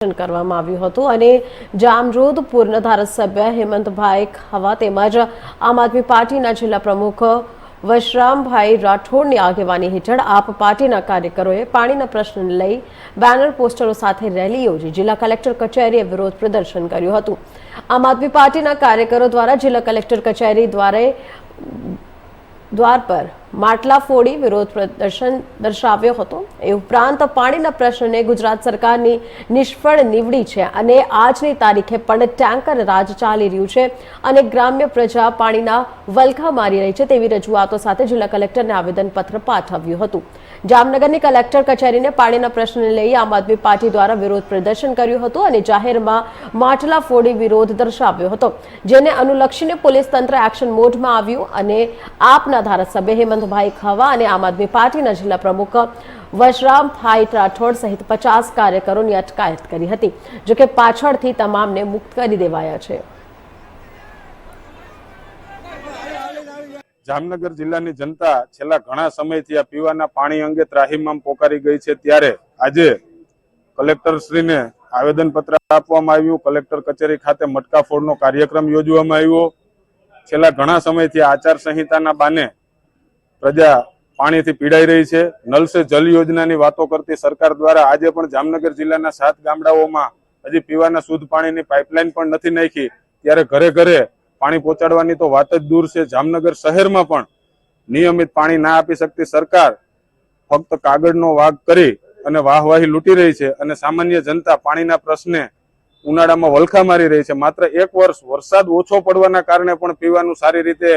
કરવામાં આવ્યું હતું અને જામજોધપુરના ધારાસભ્ય હેમંતભાઈ ખાવા તેમજ આમ આદમી પાર્ટીના જિલ્લા પ્રમુખ વશરામભાઈ રાઠોડની આગેવાની હેઠળ આપ પાર્ટીના કાર્યકરોએ પાણીના પ્રશ્નને લઈ બેનર પોસ્ટરો સાથે રેલી યોજી જિલ્લા કલેક્ટર કચેરીએ વિરોધ પ્રદર્શન કર્યું હતું. આમ આદમી પાર્ટીના કાર્યકરો દ્વારા જિલ્લા કલેક્ટર કચેરી દ્વારે, દ્વાર પર માટલા ફોડી વિરોધ પ્રદર્શન દર્શાવ્યો હતો. એ ઉપરાંત પાણીના પ્રશ્નને ગુજરાત સરકારની નિષ્ફળ નીવડી છે અને આજની તારીખે પણ ટેન્કર રાજ ચાલી રહ્યું છે અને ગ્રામ્ય પ્રજા પાણીના વલખા મારી રહી છે તેવી રજૂઆતો સાથે જિલ્લા કલેક્ટરને આવેદનપત્ર પાઠવ્યું હતું. જામનગરની કલેક્ટર કચેરીને પાણીના પ્રશ્નને લઈ આમ આદમી પાર્ટી દ્વારા વિરોધ પ્રદર્શન કર્યું હતું અને જાહેરમાં માટલા ફોડી વિરોધ દર્શાવ્યો હતો, જેને અનુલક્ષીને પોલીસ તંત્ર એક્શન મોડમાં આવ્યું અને આપના ધારાસભ્ય હેમંતભાઈ ખવા અને આમ આદમી પાર્ટીના જિલ્લા પ્રમુખ વશરામભાઈ રાઠોડ સહિત પચાસ કાર્યકરોની અટકાયત કરી હતી જોકે પાછળથી તમામને મુક્ત કરી દેવાયા છે. જામનગર જિલ્લાની જનતા છેલ્લા ઘણા સમયથી આ પીવાના પાણી અંગે ત્રાહિમામ પોકારી ગઈ છે. ત્યારે આજે કલેક્ટરશ્રીને આવેદનપત્ર આપવામાં આવ્યું. કલેક્ટર કચેરી ખાતે મટકાફોડનો કાર્યક્રમ યોજવામાં આવ્યો. છેલ્લા ઘણા સમયથી આચાર સંહિતાના બાને પ્રજા પાણીથી પીડાઈ રહી છે. નલ સે જલ યોજનાની વાતો કરતી સરકાર દ્વારા આજે પણ જામનગર જિલ્લાના સાત ગામડાઓમાં હજી પીવાના શુદ્ધ પાણીની પાઇપલાઇન પણ નથી નાખી. ત્યારે ઘરે ઘરે પાણી પહોંચાડવાની તો વાત જ દૂર છે. જામનગર શહેરમાં પણ નિયમિત પાણી ના આપી શકતી સરકાર ફક્ત કાગળનો વાગ કરી અને વાહવાહી લૂંટી રહી છે અને સામાન્ય જનતા પાણીના પ્રશ્ને ઉનાળામાં વલખા મારી રહી છે. માત્ર એક વર્ષ વરસાદ ઓછો પડવાના કારણે પણ પીવાનું સારી રીતે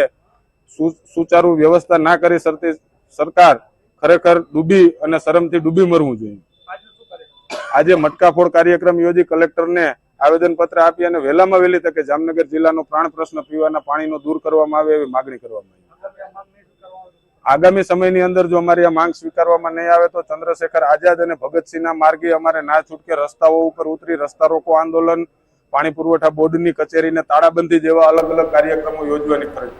સુચારુ વ્યવસ્થા ના કરી શકતી સરકાર ખરેખર ડૂબી અને શરમથી ડૂબી મરવું જોઈએ. આજે મટકાફોડ કાર્યક્રમ યોજી કલેક્ટરને આવેદનપત્ર આપી અને વહેલામાં વહેલી તકે જામનગર જિલ્લાનો પ્રાણ પ્રશ્ન પીવાના પાણીનો દૂર કરવામાં આવે એવી માગણી કરવામાં આવી. આગામી સમયની અંદર જો અમારી આ માંગ સ્વીકારવામાં નહીં આવે તો ચંદ્રશેખર આઝાદ અને ભગતસિંહના માર્ગે અમારે ના છૂટકે રસ્તાઓ ઉપર ઉતરી રસ્તા રોકો આંદોલન, પાણી પુરવઠા બોર્ડની કચેરીને તાળાબંધી જેવા અલગ અલગ કાર્યક્રમો યોજવાની ફરજ